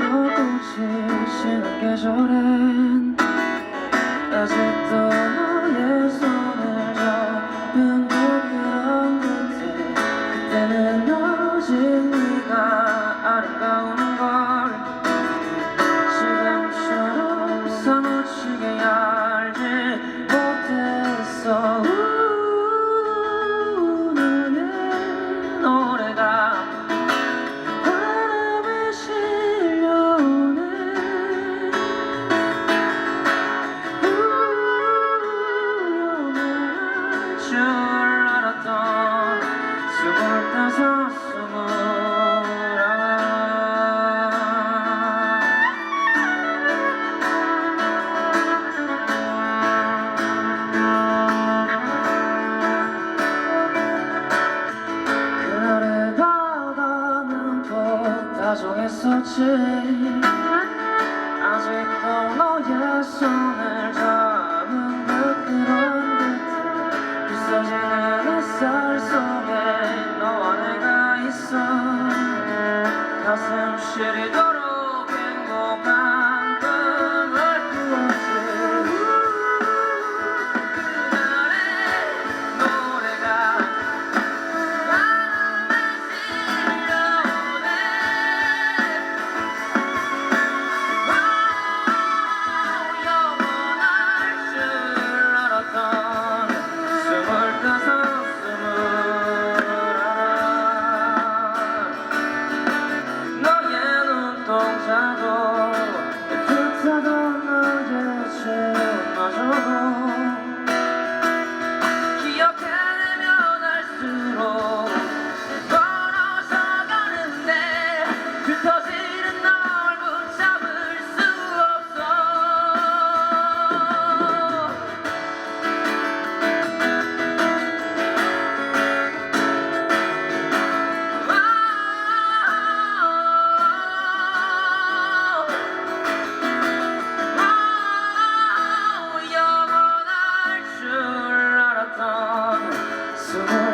꽃이 지는 계절엔 아직도 너의 손을 잡은 그 그런 그때 그때는 아직 네가 줄 알았던 스물다섯 스물아홉 그날의 바다는 꼭 다정했었지 So